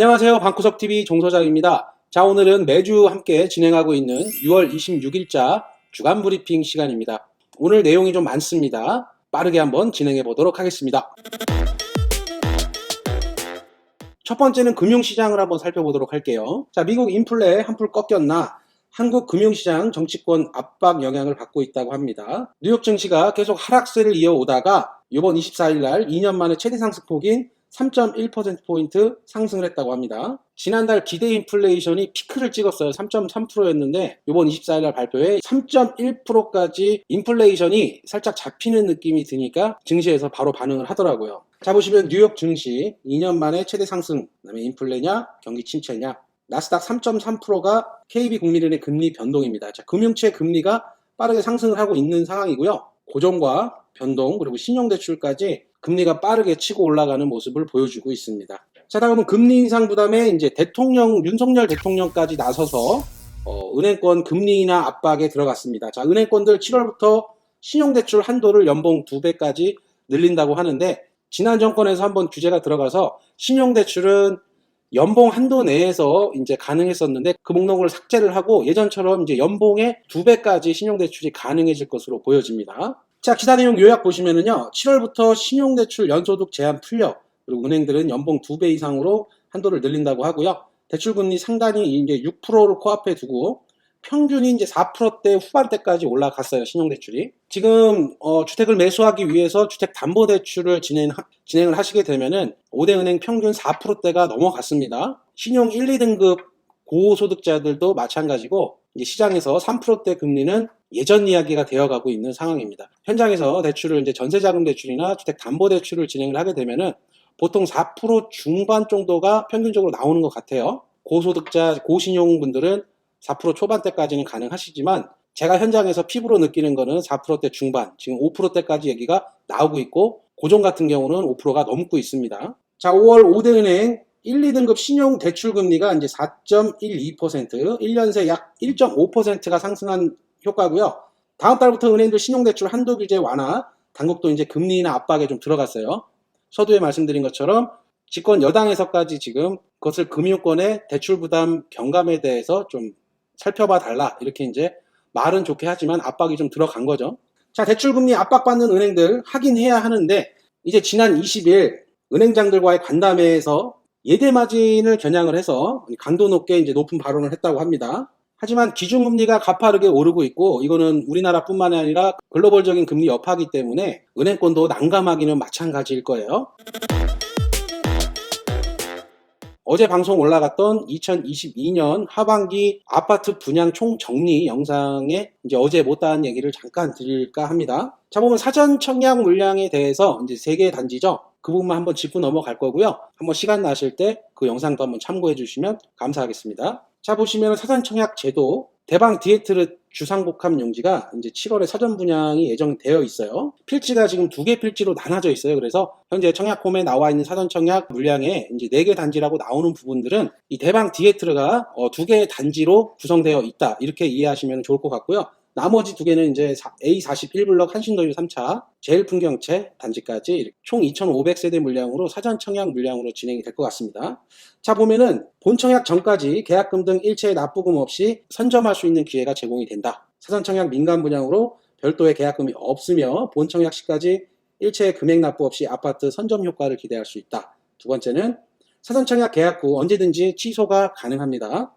안녕하세요. 방구석TV 종소장입니다. 자, 오늘은 매주 함께 진행하고 있는 6월 26일자 주간 브리핑 시간입니다. 오늘 내용이 좀 많습니다. 빠르게 한번 진행해 보도록 하겠습니다. 첫 번째는 금융시장을 한번 살펴보도록 할게요. 자, 미국 인플레 한풀 꺾였나? 한국 금융시장 정치권 압박 영향을 받고 있다고 합니다. 뉴욕 증시가 계속 하락세를 이어오다가 이번 24일 날 2년 만에 최대 상승폭인 3.1%포인트 상승을 했다고 합니다. 지난달 기대 인플레이션이 피크를 찍었어요. 3.3%였는데 이번 24일 날 발표에 3.1%까지 인플레이션이 살짝 잡히는 느낌이 드니까 증시에서 바로 반응을 하더라고요. 자 보시면 뉴욕 증시 2년 만에 최대 상승, 그다음에 인플레냐, 경기 침체냐, 나스닥 3.3%가 KB 국민은행 금리 변동입니다. 자, 금융채 금리가 빠르게 상승을 하고 있는 상황이고요. 고정과 변동 그리고 신용대출까지 금리가 빠르게 치고 올라가는 모습을 보여주고 있습니다. 자, 다음은 금리 인상 부담에 이제 대통령 윤석열 대통령까지 나서서 어, 은행권 금리 인하 압박에 들어갔습니다. 자, 은행권들 7월부터 신용대출 한도를 연봉 2배까지 늘린다고 하는데 지난 정권에서 한번 규제가 들어가서 신용대출은 연봉 한도 내에서 이제 가능했었는데 그 목록을 삭제를 하고 예전처럼 이제 연봉의 두 배까지 신용대출이 가능해질 것으로 보여집니다. 자, 기사 내용 요약 보시면은요, 7월부터 신용대출 연소득 제한 풀려, 그리고 은행들은 연봉 두배 이상으로 한도를 늘린다고 하고요. 대출금리 상단이 이제 6%를 코앞에 두고 평균이 이제 4%대 후반대까지 올라갔어요, 신용대출이. 지금, 어, 주택을 매수하기 위해서 주택담보대출을 진행, 진행을 하시게 되면은 5대 은행 평균 4%대가 넘어갔습니다. 신용 1, 2등급 고소득자들도 마찬가지고, 이제 시장에서 3%대 금리는 예전 이야기가 되어가고 있는 상황입니다. 현장에서 대출을 이제 전세자금 대출이나 주택담보대출을 진행을 하게 되면은 보통 4% 중반 정도가 평균적으로 나오는 것 같아요. 고소득자, 고신용 분들은 4% 초반대까지는 가능하시지만 제가 현장에서 피부로 느끼는 거는 4%대 중반, 지금 5%대까지 얘기가 나오고 있고 고정 같은 경우는 5%가 넘고 있습니다. 자, 5월 5대 은행 1, 2등급 신용 대출 금리가 이제 4.12%, 1년 새 약 1.5%가 상승한 효과고요. 다음 달부터 은행들 신용 대출 한도 규제 완화, 당국도 이제 금리나 압박에 좀 들어갔어요. 서두에 말씀드린 것처럼 집권 여당에서까지 지금 그것을 금융권의 대출 부담 경감에 대해서 좀 살펴봐 달라 이렇게 이제 말은 좋게 하지만 압박이 좀 들어간 거죠. 자 대출 금리 압박받는 은행들 하긴 해야 하는데 이제 지난 20일 은행장들과의 간담회에서 예대 마진을 겨냥을 해서 강도 높게 이제 높은 발언을 했다고 합니다. 하지만 기준금리가 가파르게 오르고 있고 이거는 우리나라뿐만 아니라 글로벌적인 금리 여파기 때문에 은행권도 난감하기는 마찬가지일 거예요. 어제 방송 올라갔던 2022년 하반기 아파트 분양 총 정리 영상에 이제 어제 못다한 얘기를 잠깐 드릴까 합니다. 자 보면 사전 청약 물량에 대해서 이제 세 개 단지죠. 그 부분만 한번 짚고 넘어갈 거고요. 한번 시간 나실 때 그 영상도 한번 참고해 주시면 감사하겠습니다. 자 보시면 사전 청약 제도 대방 디에트르 주상복합 용지가 이제 7월에 사전 분양이 예정되어 있어요. 필지가 지금 두 개 필지로 나눠져 있어요. 그래서 현재 청약홈에 나와 있는 사전 청약 물량에 이제 네 개 단지라고 나오는 부분들은 이 대방 디에트르가 어, 두 개의 단지로 구성되어 있다. 이렇게 이해하시면 좋을 것 같고요. 나머지 두 개는 이제 A41블럭 한신도유 3차 제일 풍경채 단지까지 총 2,500세대 물량으로 사전 청약 물량으로 진행이 될 것 같습니다. 자 보면은 본 청약 전까지 계약금 등 일체의 납부금 없이 선점할 수 있는 기회가 제공이 된다. 사전 청약 민간 분양으로 별도의 계약금이 없으며 본 청약 시까지 일체의 금액 납부 없이 아파트 선점 효과를 기대할 수 있다. 두 번째는 사전 청약 계약 후 언제든지 취소가 가능합니다.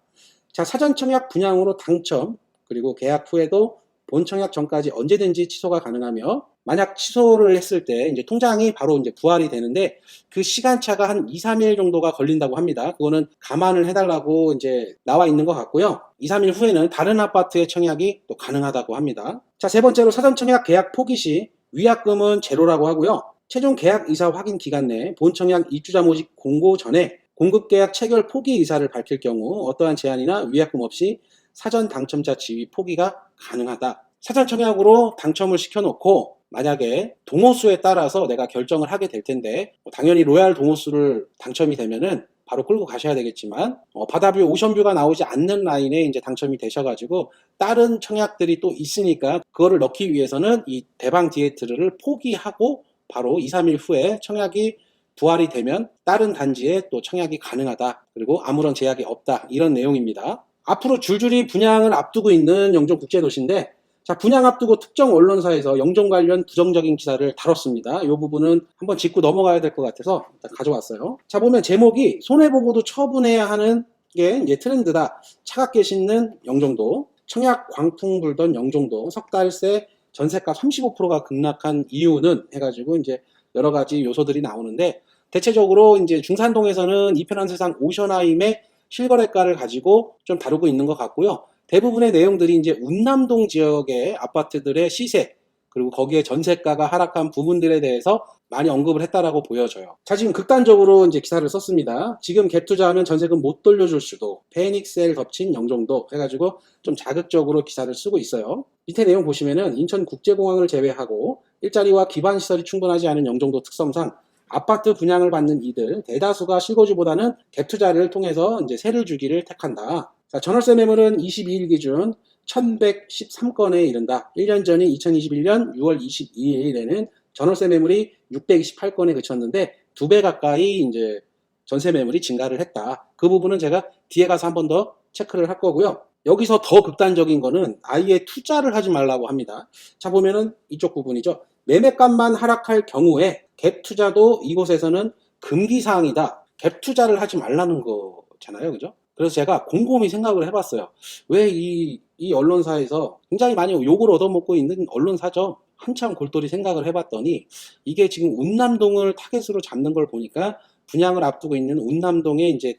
자 사전 청약 분양으로 당첨 그리고 계약 후에도 본 청약 전까지 언제든지 취소가 가능하며 만약 취소를 했을 때 이제 통장이 바로 이제 부활이 되는데 그 시간차가 한 2, 3일 정도가 걸린다고 합니다. 그거는 감안을 해달라고 이제 나와 있는 것 같고요. 2, 3일 후에는 다른 아파트의 청약이 또 가능하다고 합니다. 자, 세 번째로 사전 청약 계약 포기 시 위약금은 제로라고 하고요. 최종 계약 의사 확인 기간 내 본 청약 입주자 모집 공고 전에 공급 계약 체결 포기 의사를 밝힐 경우 어떠한 제한이나 위약금 없이 사전 당첨자 지위 포기가 가능하다. 사전 청약으로 당첨을 시켜놓고 만약에 동호수에 따라서 내가 결정을 하게 될 텐데 뭐 당연히 로얄 동호수를 당첨이 되면은 바로 끌고 가셔야 되겠지만 어, 바다뷰 오션뷰가 나오지 않는 라인에 이제 당첨이 되셔가지고 다른 청약들이 또 있으니까 그거를 넣기 위해서는 이 대방 디에트를 포기하고 바로 2, 3일 후에 청약이 부활이 되면 다른 단지에 또 청약이 가능하다. 그리고 아무런 제약이 없다. 이런 내용입니다. 앞으로 줄줄이 분양을 앞두고 있는 영종 국제도시인데 자, 분양 앞두고 특정 언론사에서 영종 관련 부정적인 기사를 다뤘습니다. 이 부분은 한번 짚고 넘어가야 될 것 같아서 가져왔어요. 자, 보면 제목이 손해보고도 처분해야 하는 게 이제 트렌드다. 차갑게 씻는 영종도, 청약 광풍 불던 영종도, 석 달 새 전세가 35%가 급락한 이유는 해가지고 이제 여러 가지 요소들이 나오는데 대체적으로 이제 중산동에서는 이편한 세상 오션하임의 실거래가를 가지고 좀 다루고 있는 것 같고요. 대부분의 내용들이 이제 운남동 지역의 아파트들의 시세 그리고 거기에 전세가가 하락한 부분들에 대해서 많이 언급을 했다라고 보여져요. 자, 지금 극단적으로 이제 기사를 썼습니다. 지금 갭 투자하면 전세금 못 돌려줄 수도, 패닉셀 덮친 영종도 해가지고 좀 자극적으로 기사를 쓰고 있어요. 밑에 내용 보시면은 인천국제공항을 제외하고 일자리와 기반 시설이 충분하지 않은 영종도 특성상 아파트 분양을 받는 이들 대다수가 실거주보다는 갭 투자를 통해서 이제 세를 주기를 택한다. 자, 전월세 매물은 22일 기준 1113건에 이른다. 1년 전인 2021년 6월 22일에는 전월세 매물이 628건에 그쳤는데 두 배 가까이 이제 전세 매물이 증가를 했다. 그 부분은 제가 뒤에 가서 한 번 더 체크를 할 거고요. 여기서 더 극단적인 거는 아예 투자를 하지 말라고 합니다. 자 보면은 이쪽 부분이죠. 매매값만 하락할 경우에 갭 투자도 이곳에서는 금기 사항이다. 갭 투자를 하지 말라는 거잖아요. 그죠? 그래서 제가 곰곰이 생각을 해봤어요. 왜 이 이 언론사에서 굉장히 많이 욕을 얻어먹고 있는 언론사죠. 한참 골똘히 생각을 해봤더니 이게 지금 운남동을 타겟으로 잡는 걸 보니까 분양을 앞두고 있는 운남동에 이제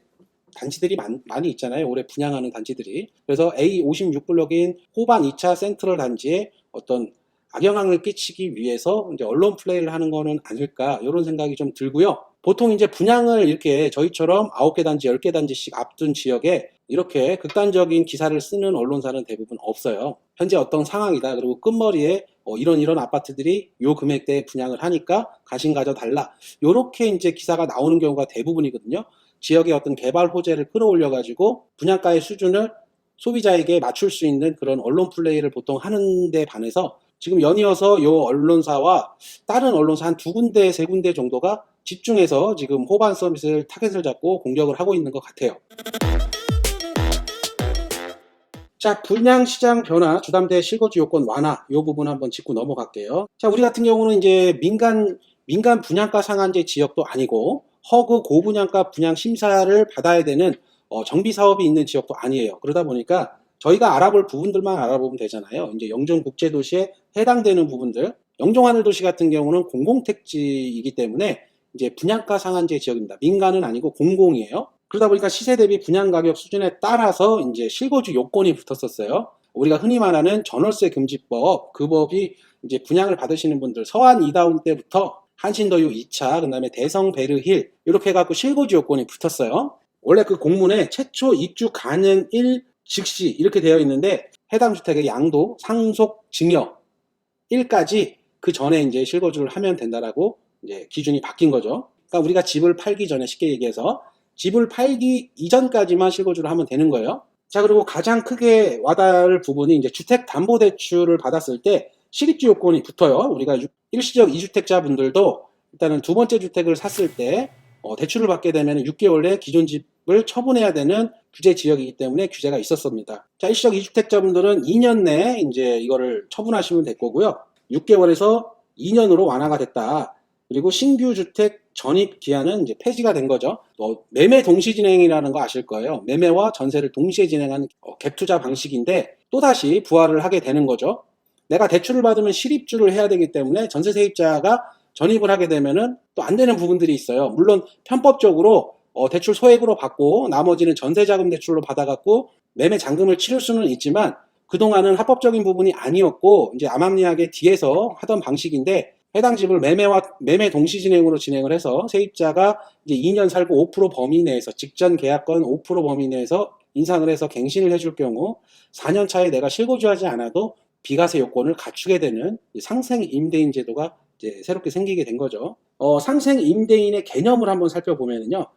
단지들이 많, 많이 있잖아요. 올해 분양하는 단지들이. 그래서 A56블록인 호반 2차 센트럴 단지에 어떤 악영향을 끼치기 위해서 이제 언론 플레이를 하는 거는 아닐까 이런 생각이 좀 들고요. 보통 이제 분양을 이렇게 저희처럼 9개 단지, 10개 단지씩 앞둔 지역에 이렇게 극단적인 기사를 쓰는 언론사는 대부분 없어요. 현재 어떤 상황이다. 그리고 끝머리에 어, 이런 이런 아파트들이 요 금액대에 분양을 하니까 가신 가져 달라. 요렇게 이제 기사가 나오는 경우가 대부분이거든요. 지역의 어떤 개발 호재를 끌어올려 가지고 분양가의 수준을 소비자에게 맞출 수 있는 그런 언론 플레이를 보통 하는데 반해서 지금 연이어서 요 언론사와 다른 언론사 한 두 군데, 세 군데 정도가 집중해서 지금 호반 서비스를 타겟을 잡고 공격을 하고 있는 것 같아요. 자, 분양시장 변화, 주담대 실거주 요건 완화, 요 부분 한번 짚고 넘어갈게요. 자, 우리 같은 경우는 이제 민간, 민간 분양가 상한제 지역도 아니고, 허그 고분양가 분양 심사를 받아야 되는 어, 정비 사업이 있는 지역도 아니에요. 그러다 보니까 저희가 알아볼 부분들만 알아보면 되잖아요. 이제 영종 국제도시에 해당되는 부분들, 영종하늘 도시 같은 경우는 공공택지이기 때문에 이제 분양가 상한제 지역입니다. 민간은 아니고 공공이에요. 그러다 보니까 시세 대비 분양 가격 수준에 따라서 이제 실거주 요건이 붙었었어요. 우리가 흔히 말하는 전월세 금지법, 그 법이 이제 분양을 받으시는 분들 서한 이다운 때부터 한신더유 2차, 그 다음에 대성 베르힐 이렇게 해갖고 실거주 요건이 붙었어요. 원래 그 공문에 최초 입주 가능 1 즉시 이렇게 되어 있는데 해당 주택의 양도, 상속, 증여 1까지 그 전에 이제 실거주를 하면 된다라고 이제 기준이 바뀐 거죠. 그러니까 우리가 집을 팔기 전에 쉽게 얘기해서 집을 팔기 이전까지만 실거주를 하면 되는 거예요. 자, 그리고 가장 크게 와닿을 부분이 이제 주택담보대출을 받았을 때 실입주 요건이 붙어요. 우리가 일시적 2주택자분들도 일단은 두 번째 주택을 샀을 때 어, 대출을 받게 되면 6개월 내 기존 집을 처분해야 되는 규제 지역이기 때문에 규제가 있었습니다. 자, 일시적 2주택자분들은 2년 내에 이제 이거를 처분하시면 될 거고요. 6개월에서 2년으로 완화가 됐다. 그리고 신규 주택 전입 기한은 이제 폐지가 된 거죠. 뭐 매매 동시 진행이라는 거 아실 거예요. 매매와 전세를 동시에 진행하는 어, 갭 투자 방식인데 또 다시 부활을 하게 되는 거죠. 내가 대출을 받으면 실입주를 해야 되기 때문에 전세 세입자가 전입을 하게 되면은 또 안 되는 부분들이 있어요. 물론 편법적으로 어, 대출 소액으로 받고 나머지는 전세자금 대출로 받아갖고 매매 잔금을 치를 수는 있지만 그동안은 합법적인 부분이 아니었고 이제 암암리하게 뒤에서 하던 방식인데 해당 집을 매매와 매매 동시 진행으로 진행을 해서 세입자가 이제 2년 살고 5% 범위 내에서 직전 계약권 5% 범위 내에서 인상을 해서 갱신을 해줄 경우 4년 차에 내가 실거주하지 않아도 비과세 요건을 갖추게 되는 상생 임대인 제도가 이제 새롭게 생기게 된 거죠. 어, 상생 임대인의 개념을 한번 살펴보면요.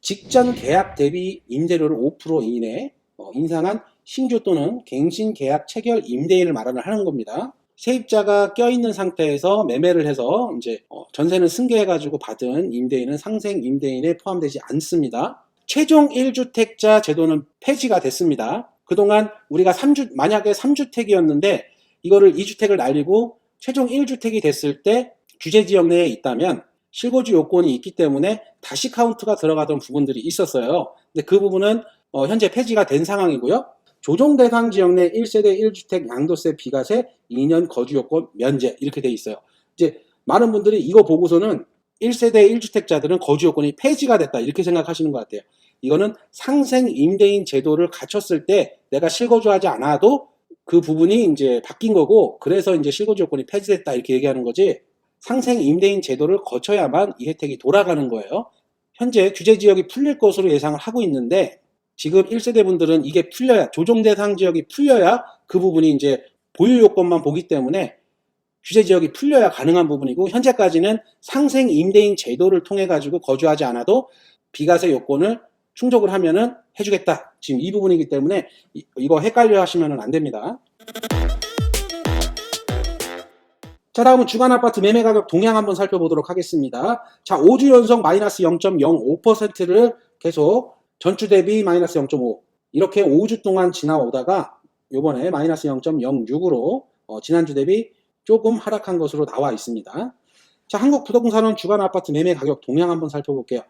직전 계약 대비 임대료를 5% 이내 어, 인상한 신규 또는 갱신 계약 체결 임대인을 말하는 하는 겁니다. 세입자가 껴있는 상태에서 매매를 해서 이제 어, 전세는 승계해가지고 받은 임대인은 상생 임대인에 포함되지 않습니다. 최종 1주택자 제도는 폐지가 됐습니다. 그동안 우리가 3주, 만약에 3주택이었는데 이거를 2주택을 날리고 최종 1주택이 됐을 때 규제 지역 내에 있다면 실거주 요건이 있기 때문에 다시 카운트가 들어가던 부분들이 있었어요. 근데 그 부분은 어, 현재 폐지가 된 상황이고요. 조정 대상 지역 내 1세대 1주택 양도세 비과세 2년 거주 요건 면제 이렇게 돼 있어요. 이제 많은 분들이 이거 보고서는 1세대 1주택자들은 거주 요건이 폐지가 됐다 이렇게 생각하시는 것 같아요. 이거는 상생 임대인 제도를 갖췄을 때 내가 실거주하지 않아도 그 부분이 이제 바뀐 거고 그래서 이제 실거주 요건이 폐지됐다 이렇게 얘기하는 거지 상생 임대인 제도를 거쳐야만 이 혜택이 돌아가는 거예요. 현재 규제 지역이 풀릴 것으로 예상을 하고 있는데 지금 1세대 분들은 이게 풀려야 조정 대상 지역이 풀려야 그 부분이 이제 보유 요건만 보기 때문에 규제 지역이 풀려야 가능한 부분이고 현재까지는 상생 임대인 제도를 통해 가지고 거주하지 않아도 비과세 요건을 충족을 하면은 해주겠다. 지금 이 부분이기 때문에 이- 이거 헷갈려 하시면 안 됩니다. 자, 다음은 주간 아파트 매매 가격 동향 한번 살펴보도록 하겠습니다. 자, 5주 연속 마이너스 0.05%를 계속 전주 대비 마이너스 0.5 이렇게 5주 동안 지나오다가 요번에 마이너스 0.06으로 어, 지난주 대비 조금 하락한 것으로 나와 있습니다. 자, 한국 부동산원 주간 아파트 매매 가격 동향 한번 살펴볼게요.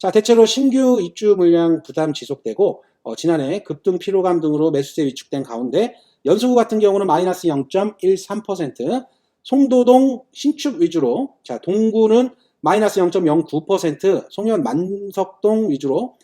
자, 대체로 신규 입주 물량 부담 지속되고 어, 지난해 급등 피로감 등으로 매수세 위축된 가운데 연수구 같은 경우는 마이너스 0.13%, 송도동 신축 위주로 자 동구는 마이너스 0.09%, 송현 만석동 위주로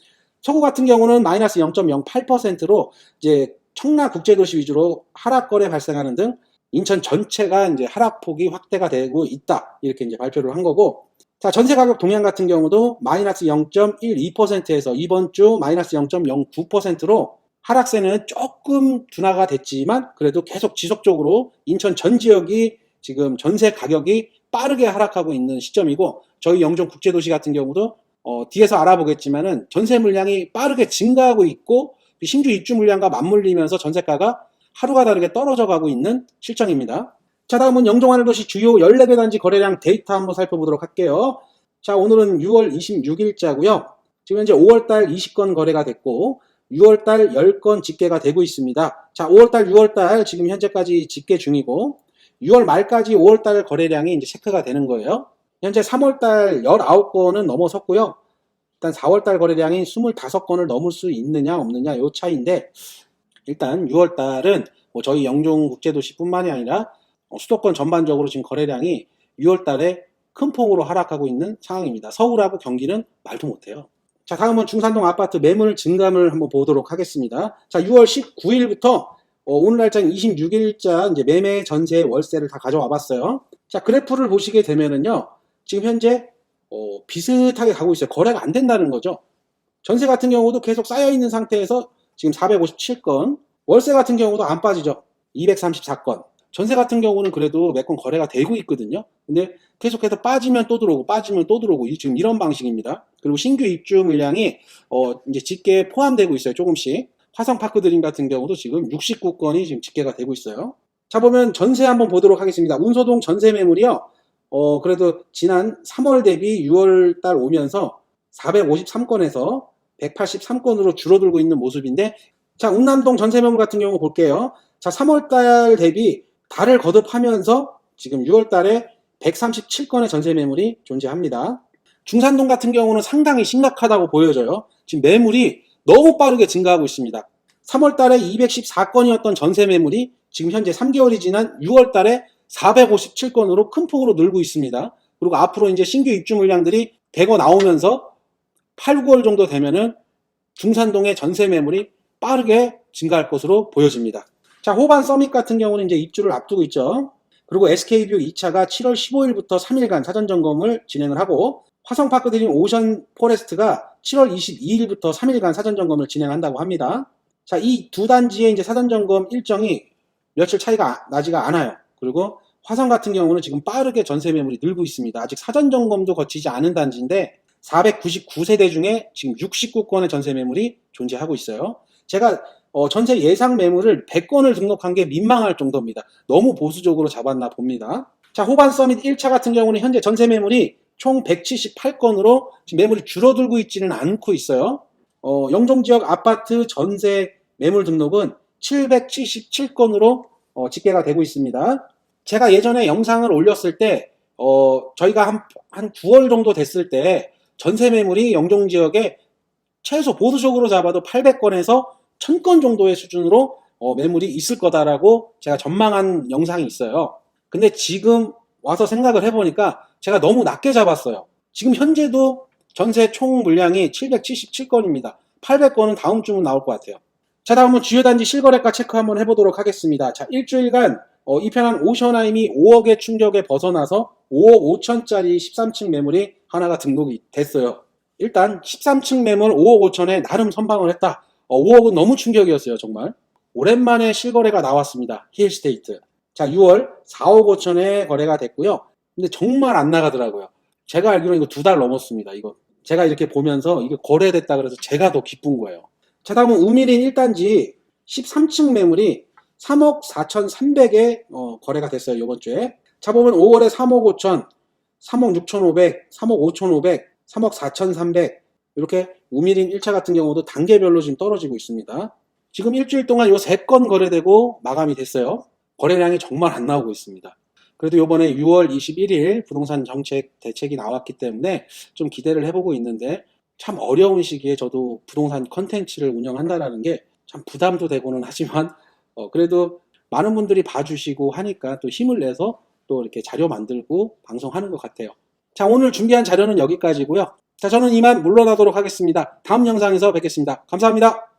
서구 같은 경우는 마이너스 0.08%로 이제 청라 국제도시 위주로 하락 거래 발생하는 등 인천 전체가 이제 하락폭이 확대가 되고 있다. 이렇게 이제 발표를 한 거고 자 전세 가격 동향 같은 경우도 마이너스 0.12%에서 이번 주 마이너스 0.09%로 하락세는 조금 둔화가 됐지만 그래도 계속 지속적으로 인천 전 지역이 지금 전세 가격이 빠르게 하락하고 있는 시점이고 저희 영종 국제도시 같은 경우도 어, 뒤에서 알아보겠지만은 전세 물량이 빠르게 증가하고 있고 신규 입주 물량과 맞물리면서 전세가가 하루가 다르게 떨어져 가고 있는 실정입니다. 자 다음은 영종하늘도시 주요 14개 단지 거래량 데이터 한번 살펴보도록 할게요. 자 오늘은 6월 26일자고요. 지금 현재 5월달 20건 거래가 됐고 6월달 10건 집계가 되고 있습니다. 자 5월달 6월달 지금 현재까지 집계 중이고 6월 말까지 5월달 거래량이 이제 체크가 되는 거예요. 현재 3월달 19건은 넘어섰고요. 일단 4월달 거래량이 25건을 넘을 수 있느냐 없느냐 요 차이인데 일단 6월달은 뭐 저희 영종국제도시뿐만이 아니라 어, 수도권 전반적으로 지금 거래량이 6월 달에 큰 폭으로 하락하고 있는 상황입니다. 서울하고 경기는 말도 못해요. 자 다음은 중산동 아파트 매물 증감을 한번 보도록 하겠습니다. 자 6월 19일부터 어, 오늘 날짜는 26일자 이제 매매 전세 월세를 다 가져와 봤어요. 자 그래프를 보시게 되면은요 지금 현재 어, 비슷하게 가고 있어요. 거래가 안 된다는 거죠. 전세 같은 경우도 계속 쌓여 있는 상태에서 지금 457건, 월세 같은 경우도 안 빠지죠. 234건. 전세 같은 경우는 그래도 몇 건 거래가 되고 있거든요. 근데 계속해서 빠지면 또 들어오고 빠지면 또 들어오고 이- 지금 이런 방식입니다. 그리고 신규 입주 물량이 어, 이제 집계에 포함되고 있어요. 조금씩. 화성 파크 드림 같은 경우도 지금 69건이 지금 집계가 되고 있어요. 자 보면 전세 한번 보도록 하겠습니다. 운소동 전세 매물이요. 어 그래도 지난 3월 대비 6월 달 오면서 453건에서 183건으로 줄어들고 있는 모습인데 자 운남동 전세 매물 같은 경우 볼게요. 자 3월 달 대비 달을 거듭하면서 지금 6월 달에 137건의 전세 매물이 존재합니다. 중산동 같은 경우는 상당히 심각하다고 보여져요. 지금 매물이 너무 빠르게 증가하고 있습니다. 3월 달에 214건이었던 전세 매물이 지금 현재 3개월이 지난 6월 달에 457건으로 큰 폭으로 늘고 있습니다. 그리고 앞으로 이제 신규 입주 물량들이 대거 나오면서 8, 9월 정도 되면은 중산동의 전세 매물이 빠르게 증가할 것으로 보여집니다. 자, 호반 서밋 같은 경우는 이제 입주를 앞두고 있죠. 그리고 SK뷰 2차가 7월 15일부터 3일간 사전 점검을 진행을 하고 화성파크 드림 오션 포레스트가 7월 22일부터 3일간 사전 점검을 진행한다고 합니다. 자, 이 두 단지의 이제 사전 점검 일정이 며칠 차이가 나지가 않아요. 그리고 화성 같은 경우는 지금 빠르게 전세 매물이 늘고 있습니다. 아직 사전 점검도 거치지 않은 단지인데 499세대 중에 지금 69건의 전세 매물이 존재하고 있어요. 제가 어, 전세 예상 매물을 100건을 등록한 게 민망할 정도입니다. 너무 보수적으로 잡았나 봅니다. 자, 호반 서밋 1차 같은 경우는 현재 전세 매물이 총 178건으로 지금 매물이 줄어들고 있지는 않고 있어요. 어, 영종 지역 아파트 전세 매물 등록은 777건으로 어, 집계가 되고 있습니다. 제가 예전에 영상을 올렸을 때, 어, 저희가 한, 한 9월 정도 됐을 때 전세 매물이 영종 지역에 최소 보수적으로 잡아도 800건에서 1000건 정도의 수준으로 어, 매물이 있을 거다라고 제가 전망한 영상이 있어요. 근데 지금 와서 생각을 해보니까 제가 너무 낮게 잡았어요. 지금 현재도 전세 총 물량이 777건입니다. 800건은 다음 주면 나올 것 같아요. 자, 다음은 주요 단지 실거래가 체크 한번 해보도록 하겠습니다. 자, 일주일간 어, 이 편한 오션하임이 5억의 충격에 벗어나서 5억 5천짜리 13층 매물이 하나가 등록이 됐어요. 일단 13층 매물 5억 5천에 나름 선방을 했다. 어, 5억은 너무 충격이었어요, 정말. 오랜만에 실거래가 나왔습니다. 힐스테이트. 자, 6월 4억 5천에 거래가 됐고요. 근데 정말 안 나가더라고요. 제가 알기로는 이거 두 달 넘었습니다. 이거 제가 이렇게 보면서 이게 거래됐다 그래서 제가 더 기쁜 거예요. 자, 다음은 우미린 1단지 13층 매물이 3억 4,300에 어, 거래가 됐어요. 이번 주에. 자, 보면 5월에 3억 5천, 3억 6,500, 3억 5,500, 3억 4,300 이렇게 우미린 1차 같은 경우도 단계별로 지금 떨어지고 있습니다. 지금 일주일 동안 요 3건 거래되고 마감이 됐어요. 거래량이 정말 안 나오고 있습니다. 그래도 요번에 6월 21일 부동산 정책 대책이 나왔기 때문에 좀 기대를 해보고 있는데 참 어려운 시기에 저도 부동산 컨텐츠를 운영한다라는 게 참 부담도 되고는 하지만 어, 그래도 많은 분들이 봐주시고 하니까 또 힘을 내서 또 이렇게 자료 만들고 방송하는 것 같아요. 자, 오늘 준비한 자료는 여기까지고요. 자, 저는 이만 물러나도록 하겠습니다. 다음 영상에서 뵙겠습니다. 감사합니다.